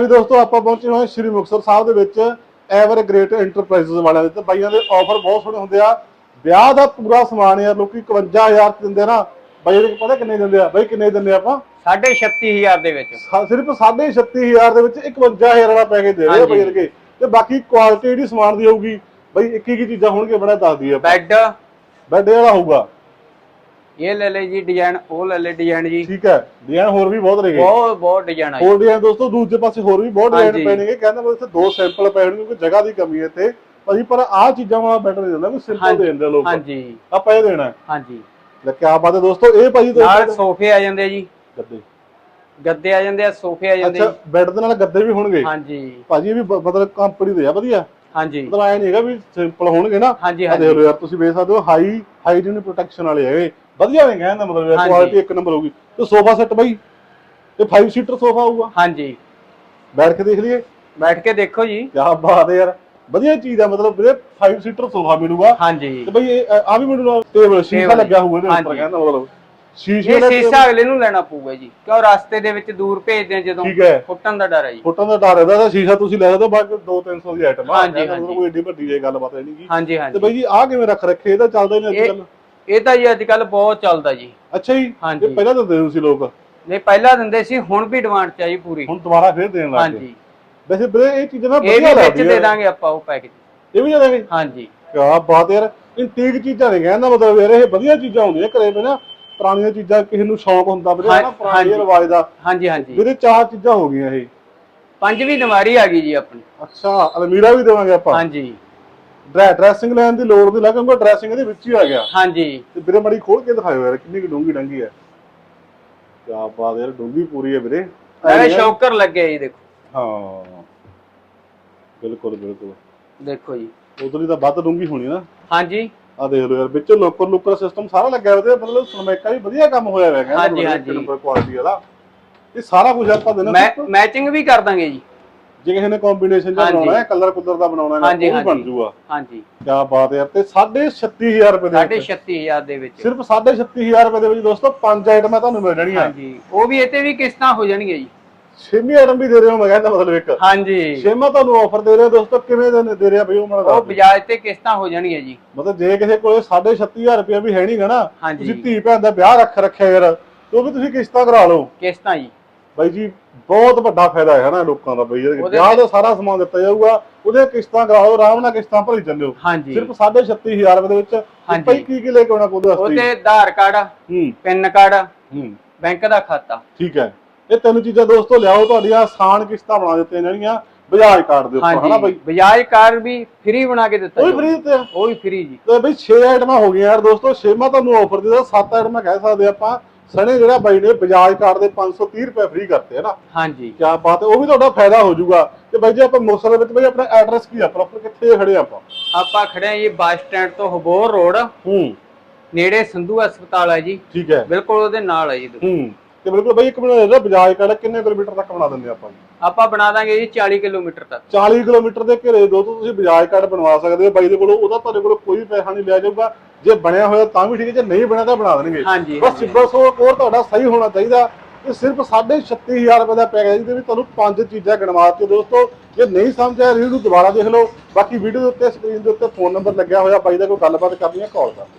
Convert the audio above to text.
ਵੀ ਦੋਸਤੋ ਆਪਾਂ ਪਹੁੰਚੇ ਹੋਏ ਸ਼੍ਰੀ ਮੁਕਤਸਰ ਸਾਹਿਬ ਦੇ ਵਿੱਚ ਐਵਰ ਗ੍ਰੇਟ ਐਂਟਰਪ੍ਰਾਈਜ਼ਸ ਵਾਲਿਆਂ ਦੇ ਤੇ। ਬਾਈਆਂ ਦੇ ਆਫਰ ਬਹੁਤ ਸੋਹਣੇ ਹੁੰਦੇ ਆ। ਵਿਆਹ ਦਾ ਪੂਰਾ ਸਮਾਨ ਯਾਰ ਲੋਕੀ 51000 ਚ ਦਿੰਦੇ ਨਾ। ਬਾਈ ਇਹਦੇ ਪਤਾ ਕਿੰਨੇ ਦਿੰਦੇ ਆ? ਬਾਈ ਕਿੰਨੇ ਦਿੰਦੇ ਆ ਆਪਾਂ? ਸਾਢੇ 36000 ਦੇ ਵਿੱਚ। ਸਿਰਫ 36500 ਦੇ ਵਿੱਚ 51000 ਵਾਲਾ ਪੈਕੇਜ ਦੇ ਰਹੇ ਆ। ਬਾਈ ਵਰਗੇ ਤੇ ਬਾਕੀ ਕੁਆਲਿਟੀ ਜਿਹੜੀ ਸਮਾਨ ਦੀ ਹੋਊਗੀ ਬਾਈ ਇੱਕ ਇੱਕ ਚੀਜ਼ਾਂ ਹੋਣਗੇ ਬੜਾ ਦੱਸਦੀ ਆ ਬੈੱਡ। ਬੈੱਡ ਵਾਲਾ ਹੋਊਗਾ। ਇਹ ਲੈ ਲੈ ਜੀ ਡਿਜ਼ਾਈਨ ਉਹ ਲੈ ਲੈ ਡਿਜ਼ਾਈਨ ਜੀ। ਠੀਕ ਹੈ ਡਿਜ਼ਾਈਨ ਹੋਰ ਵੀ ਬਹੁਤ ਰਹੇਗੇ। ਬਹੁਤ ਬਹੁਤ ਡਿਜ਼ਾਈਨ ਆ ਜੀ। ਹੋਰ ਡਿਜ਼ਾਈਨ ਦੋਸਤੋ ਦੂਜੇ ਪਾਸੇ ਹੋਰ ਵੀ ਬਹੁਤ ਡਿਜ਼ਾਈਨ। ਪੈਣਗੇ। ਕਹਿੰਦਾ ਮੈਂ ਇੱਥੇ ਦੋ ਸੈਂਪਲ ਪਏ ਹੋਣਗੇ ਕਿਉਂਕਿ ਜਗ੍ਹਾ ਦੀ ਕਮੀ ਹੈ ਤੇ ਭਾਜੀ ਪਰ ਆਹ ਚੀਜ਼ਾਂ ਵਾਲਾ ਬੈਟਰ ਨਹੀਂ ਦਿੰਦਾ ਵੀ ਸਿੰਪਲ। ਦੇ ਦਿੰਦੇ ਲੋਕ। ਹਾਂਜੀ। ਆਪਾਂ ਇਹ ਦੇਣਾ। ਹਾਂਜੀ। ਲੈ ਕਿਆ ਬਾਤ ਹੈ ਦੋਸਤੋ ਇਹ ਭਾਜੀ ਨਾਲ ਸੋਫੇ ਆ ਜਾਂਦੇ ਜੀ। ਗੱਦੇ। ਗੱਦੇ ਆ ਜਾਂਦੇ ਆ ਸੋਫੇ ਆ ਜਾਂਦੇ ਅੱਛਾ ਬੈੱਡ ਦੇ ਨਾਲ ਗੱਦੇ ਵੀ ਹੋਣਗੇ। ਹਾਂਜੀ। ਭਾਜੀ ਇਹ ਵੀ ਮਤਲਬ ਕੰਪਨੀ ਦੇ ਆ ਵਧੀਆ। ਹਾਂਜੀ। ਮਤਲਬ ਐ ਨਹੀਂ ਹੈਗਾ ਵੀ ਸਿੰਪਲ ਹੋਣਗੇ ਨਾ। ਹਾਂਜੀ ਦੇਖ ਹਾਂਜੀ। ਲਓ ਯਾਰ ਤੁਸੀਂ ਵੇਖ ਸਕਦੇ ਹੋ ਹਾਈ ਹਾਈਜੀਨ ਪ੍ਰੋਟੈਕਸ਼ਨ ਵਾਲੇ ਹੈਗੇ। ਵਧੀਆ ਨੇ ਕਹਿੰਦਾ ਮਤਲਬ। ਕੁਆਲਿਟੀ ਇੱਕ ਨੰਬਰ ਹੋਊਗੀ। ਤੇ ਸੋਫਾ ਸੈੱਟ ਬਾਈ ਇਹ 5 ਸੀਟਰ ਸੋਫਾ ਹੋਊਗਾ। ਹਾਂਜੀ। ਬੈਠ ਕੇ ਦੇਖ ਲਈਏ। ਬੈਠ ਕੇ ਦੇਖੋ ਜੀ। ਕਿਆ ਬਾਤ ਹੈ ਯਾਰ। ਵਧੀਆ ਚੀਜ਼ ਆ ਮਤਲਬ ਵੀਰੇ 5 ਸੀਟਰ ਸੋਫਾ ਮਿਲੂਗਾ। ਹਾਂਜੀ। ਤੇ ਬਈ ਆ ਵੀ ਮੈਨੂੰ ਟੇਬਲ ਸ਼ੀਸ਼ਾ ਲੱਗਿਆ ਹੋਊਗਾ ਇਹਦੇ ਉੱਪਰ। ਕਹਿੰਦਾ ਮਤਲਬ। ਸ਼ੀਸ਼ੇ ਇਹ ਦਾ ਸੀਸਾ ਅਗਲੇ ਨੂੰ ਲੈਣਾ ਪਊਗਾ ਜੀ ਕਿਉਂ ਰਸਤੇ ਦੇ ਵਿੱਚ ਦੂਰ ਭੇਜਦੇ ਆ ਜਦੋਂ ਠੀਕ ਹੈ। ਫੁੱਟਣ ਦਾ ਡਰ ਹੈ ਜੀ। ਫੁੱਟਾਂ ਦਾ ਡਰ ਇਹਦਾ ਤਾਂ ਸ਼ੀਸ਼ਾ ਤੁਸੀਂ ਲੈ ਸਕਦੇ ਹੋ ਬਾਕੀ 2-300 ਦੀ ਆਈਟਮ ਆ। ਹਾਂਜੀ, ਹਾਂਜੀ। ਕੋਈ ਏਡੀ ਵੱਡੀ ਜੇ ਗੱਲਬਾਤ ਹੈ ਨਹੀਂ ਕੀ ਹਾਂਜੀ ਤੇ ਹਾਂਜੀ ਬਈ ਜੀ ਆ ਕਿਵੇਂ ਰੱਖ ਰੱਖੇ ਇਹਦਾ ਚੱਲਦਾ ਨਹੀਂ ਅੱਜ ਕੱਲ ਇਹ ਤਾਂ ਜੀ ਅੱਜ ਕੱਲ ਬਹੁਤ ਚੱਲਦਾ ਜੀ। ਅੱਛਾ ਜੀ ਹਾਂਜੀ। ਇਹ ਪਹਿਲਾਂ ਤਾਂ ਦਿੰਦੇ ਸੀ ਲੋਕ? ਨਹੀਂ ਪਹਿਲਾਂ ਦਿੰਦੇ ਸੀ ਹੁਣ ਵੀ ਡਿਮਾਂਡ ਚ ਆ ਜੀ ਪੂਰੀ। ਹੁਣ ਦੁਬਾਰਾ ਫੇਰ ਦੇਣ ਲੱਗ ਗਏ। ਹਾਂਜੀ ਵੈਸੇ ਵੀਰੇ ਇਹ ਚੀਜ਼ਾਂ ਨਾ ਇਹ ਵਧੀਆ ਵੀ ਵਿੱਚ ਲੱਗਦੀਆਂ। ਦੇ ਦਾਂਗੇ ਆਪਾਂ ਉਹ ਪੈਕੇਜ। ਇਹ ਵੀ ਦੇਣਗੇ ਹਾਂਜੀ। ਕਿਆ ਬਾਤ ਯਾਰ ਇੰਟੀਕ ਚੀਜ਼ਾਂ ਨੇ ਕਹਿੰਦਾ ਮਤਲਬ ਯਾਰ ਇਹ ਵਧੀਆ ਚੀਜ਼ਾਂ ਹੁੰਦੀਆਂ ਘਰੇ ਨਾ ਪੁਰਾਣੀਆਂ ਚੀਜ਼ਾਂ ਕਿਸੇ ਨੂੰ ਸ਼ੌਂਕ ਹੁੰਦਾ ਵੀਰੇ ਹਾਂ- ਨਾ ਪੁਰਾਣੇ ਹਾਂਜੀ। ਰਿਵਾਜ ਦਾ। ਹਾਂਜੀ ਹਾਂਜੀ। ਵੀਰੇ ਚਾਰ ਚੀਜ਼ਾਂ ਹੋ ਗਈਆਂ ਇਹ। ਪੰਜਵੀਂ ਨਵਾਰੀ ਆ ਗਈ ਜੀ ਆਪਣੀ। ਅੱਛਾ ਅਲਮੀਰਾ ਵੀ ਦੇਵਾਂਗੇ ਆਪਾਂ। ਹਾਂਜੀ। ਡਰੈ ਡਰੈਸਿੰਗ ਲੈਣ ਦੀ ਲੋੜ ਨਹੀਂ ਲੱਗੂਗਾ ਡਰੈਸਿੰਗ ਇਹਦੇ ਵਿੱਚ ਹੀ ਆ ਗਿਆ। ਹਾਂਜੀ। ਤੇ ਵੀਰੇ ਮੜੀ ਖੋਲ ਕੇ ਦਿਖਾਇਓ ਯਾਰ ਕਿੰਨੀ ਕੁ ਡੂੰਗੀ ਡੰਗੀ ਹੈ ਕਿਆ ਬਾਤ ਯਾਰ ਡੂੰਗੀ ਪੂਰੀ ਹੈ ਵੀਰੇ। ਨਾਲੇ ਸ਼ੌਕਰ ਲੱਗੇ ਜੀ ਦੇਖੋ। ਹਾਂ। ਬਿਲਕੁਲ ਬਿਲਕੁਲ। ਦੇਖੋ ਜੀ। ਉਧਰਲੀ ਤਾਂ ਵੱਧ ਡੂੰਗੀ ਹੋਣੀ ਨਾ। ਹਾਂਜੀ। ਆ ਦੇਖ ਲਓ ਯਾਰ ਵਿੱਚ ਲੋਕਰ ਲੁਕਰ ਸਿਸਟਮ ਸਾਰਾ ਲੱਗਿਆ ਹੋਇਆ ਤੇ ਮਤਲਬ ਸਨਮੈਕਾ ਵੀ ਵਧੀਆ ਕੰਮ ਹੋਇਆ ਹੋਇਆ ਕਹਿੰਦਾ ਹਾਂਜੀ, ਹਾਂਜੀ। ਕੁਆਲਿਟੀ ਵਾਲਾ। ਇਹ ਸਾਰਾ ਕੁਝ ਆਪਾਂ ਦੇਣਾ ਮੈ ਮੈਚਿੰਗ ਵੀ ਕਰ ਦਾਂਗੇ ਜੀ। ਜੇ ਕਿਸੇ ਨੇ ਕੰਬੀਨੇਸ਼ਨ ਦਾ। ਬਣਾਉਣਾ ਹੈ ਕਲਰ ਕੁਲਰ ਦਾ ਬਣਾਉਣਾ ਹੈ ਉਹ ਬਣ। ਜੂਗਾ। ਹਾਂਜੀ। ਕਿਆ ਬਾਤ ਹੈ ਤੇ 36500 ਰੁਪਏ ਦੇ ਸਾਢੇ ਵਿੱਚ। 36000 ਦੇ ਵਿੱਚ। ਸਿਰਫ 36500 ਰੁਪਏ ਦੇ ਵਿੱਚ ਦੋਸਤੋ ਪੰਜ ਆਈਟਮਾਂ ਤੁਹਾਨੂੰ ਮਿਲ ਜਾਣਗੀਆਂ। ਹਾਂਜੀ। ਉਹ ਵੀ ਇਹ ਤੇ ਵੀ ਕਿਸ਼ਤਾਂ ਹੋ ਜਾਣਗੀਆਂ ਜੀ। ਛੇਵੀਂ ਆਈਟਮ ਵੀ ਦੇ ਰਹੇ ਹੋ ਮੈਂ ਕਹਿੰਦਾ ਮਤਲਬ ਇੱਕ। ਹਾਂਜੀ। ਛੇਵਾਂ ਤੁਹਾਨੂੰ ਆਫਰ ਦੇ ਰਹੇ ਦੋਸਤੋ ਕਿਵੇਂ ਦੇ ਦੇ ਰਿਹਾ ਬਈ ਉਹ ਮੈਨੂੰ ਉਹ ਦੱਸ ਤੇ ਕਿਸ਼ਤਾਂ ਹੋ ਜਾਣਗੀਆਂ ਜੀ। ਮਤਲਬ ਜੇ ਕਿਸੇ ਕੋਲੇ 36500 ਰੁਪਏ ਵੀ ਹੈ ਨਹੀਂਗਾ ਨਾ ਹਾਂਜੀ। ਤੁਸੀਂ ਧੀ ਭੈਣ ਦਾ ਵਿਆਹ ਰੱਖ ਰੱਖਿਆ ਯਾਰ ਤੇ ਉਹ ਵੀ ਤੁਸੀਂ ਕਿਸ਼ਤਾਂ ਕਰਾ ਲਓ। ਕਿਸ਼ਤਾਂ ਜੀ। ਬਾਈ ਜੀ ਬਹੁਤ ਵੱਡਾ ਫਾਇਦਾ ਹੈ ਨਾ ਲੋਕਾਂ ਦਾ ਬਈ। ਉਹਦੇ ਵਿਆਹ ਦਾ ਸਾਰਾ ਸਮਾਨ ਦਿੱਤਾ ਜਾਊਗਾ ਉਹਦੇ ਕਿਸ਼ਤਾਂ ਕਰਾਓ ਆਰਾਮ ਨਾਲ ਕਿਸ਼ਤਾਂ ਭਰੀ ਚੱਲਿਓ। ਹਾਂਜੀ। ਸਿਰਫ 36500 ਰੁਪਏ ਦੇ ਵਿੱਚ ਹਾਂਜੀ। ਭਾਈ ਕੀ ਕੀ ਲੈ ਕੇ ਆਉਣਾ ਪਊਗਾ ਉਹ ਅਸਲੀ ਤੇ ਆਧਾਰ ਕਾਰਡ ਹੂੰ। ਪੈਨ ਕਾਰਡ ਹੂੰ। ਬੈਂਕ ਦਾ ਖਾਤਾ। ਠੀਕ ਹੈ। ਇਹ ਤਿੰਨ ਚੀਜ਼ਾਂ ਦੋਸਤੋ ਲਿਆਓ ਤੁਹਾਡੀਆਂ ਆਸਾਨ ਕਿਸ਼ਤਾਂ ਬਣਾ ਦਿੱਤੀਆਂ ਜਾਣਗੀਆਂ ਬਜਾਜ ਕਾਰਡ ਦੇ ਉੱਪਰ ਹਨਾ ਬਾਈ ਬਜਾਜ ਕਾਰਡ ਵੀ ਫ੍ਰੀ ਬਣਾ ਕੇ ਦਿੱਤਾ ਉਹ ਵੀ। ਫ੍ਰੀ ਦਿੱਤੇ ਆ? ਉਹ ਵੀ ਫ੍ਰੀ ਜੀ। ਤੇ ਬਈ 6 ਆਈਟਮਾਂ ਹੋ ਗਈਆਂ ਯਾਰ ਦੋਸਤੋ 6ਵਾਂ ਤੁਹਾਨੂੰ ਆਫਰ ਦਿੱਤਾ 7 ਆਈਟਮਾਂ ਕਹਿ ਸਕਦੇ ਆਪਾਂ। ਸਣੇ ਜਿਹੜਾ ਬਾਈ ਨੇ ਬਜਾਜ ਕਾਰਡ ਦੇ 530 ਰੁਪਏ ਫ੍ਰੀ ਕਰਤੇ ਹੈ ਨਾ ਹਾਂਜੀ। ਕਿਆ ਬਾਤ ਹੈ ਉਹ ਵੀ ਤੁਹਾਡਾ ਫਾਇਦਾ ਹੋ ਜਾਊਗਾ। ਤੇ ਬਾਈ ਜੀ ਆਪਾਂ ਮੁਕਤਸਰ ਦੇ ਵਿੱਚ ਬਾਈ ਆਪਣਾ ਐਡਰੈਸ ਕੀ ਆ? ਪ੍ਰੋਪਰ ਕਿੱਥੇ ਖੜੇ ਆਪਾਂ? ਆਪਾਂ ਖੜੇ ਹਾਂ ਜੀ ਬੱਸ ਸਟੈਂਡ ਤੋਂ ਹਬੋਰ ਰੋਡ। ਹੂੰ। ਨੇੜੇ ਸੰਧੂ ਹਸਪਤਾਲ ਹੈ ਜੀ। ਠੀਕ ਹੈ। ਬਿਲਕੁਲ ਉਹਦੇ ਨਾਲ ਹੈ ਜੀ। ਹੂੰ। ਤੇ ਬਿਲਕੁਲ ਬਾਈ ਇੱਕ ਮਿੰਟ ਇਹਦਾ ਬਜਾਜ ਕਾਰਡ ਕਿੰਨੇ ਕਿਲੋਮੀਟਰ ਤੱਕ ਬਣਾ ਦਿੰਦੇ ਆਪਾਂ? ਆਪਾਂ ਬਣਾ ਦਾਂਗੇ ਜੀ 40 ਕਿਲੋਮੀਟਰ ਤੱਕ। 40 ਕਿਲੋਮੀਟਰ ਦੇ ਘੇਰੇ ਦੋ ਤੋਂ ਤੁਸੀਂ ਬਜਾਜ ਕਾਰਡ ਬਣਵਾ ਸਕਦੇ ਹੋ। ਬਾਈ ਦੇ ਕੋਲੋਂ ਉਹਦਾ ਤੁਹਾਡੇ ਕੋਲ ਕੋਈ ਪੈਸਾ ਨਹੀਂ ਲਿਆ ਜਾਊਗਾ। ਜੇ ਬਣਿਆ ਹੋਇਆ ਤਾਂ ਵੀ ਠੀਕ ਹੈ ਜੇ ਨਹੀਂ ਬਣਿਆ ਤਾਂ ਬਣਾ ਦੇਣਗੇ। ਹਾਂਜੀ ਬਸ ਸਿੱਬਾ ਸੋ ਕੋਰ ਤੁਹਾਡਾ ਸਹੀ ਹੋਣਾ ਚਾਹੀਦਾ। ਇਹ ਸਿਰਫ 36500 ਰੁਪਏ ਦਾ ਪੈਕੇਜ ਦੇ ਵਿੱਚ ਤੁਹਾਨੂੰ ਪੰਜ ਚੀਜ਼ਾਂ ਗਣਵਾ ਦਿੱਤੀਆਂ। ਦੋਸਤੋ ਜੇ ਨਹੀਂ ਸਮਝਿਆ ਰੀਲ ਨੂੰ ਦੁਬਾਰਾ ਦੇਖ ਲਓ। ਬਾਕੀ ਵੀਡੀਓ ਦੇ ਉੱਤੇ ਸਕਰੀਨ ਦੇ ਉੱਤੇ ਫੋਨ ਨੰਬਰ ਲੱਗਿਆ ਹੋਇਆ। ਬਾਈ ਦਾ ਕੋਈ ਗੱਲਬਾਤ ਕਰਨੀ ਹੈ ਕਾਲ ਕਰ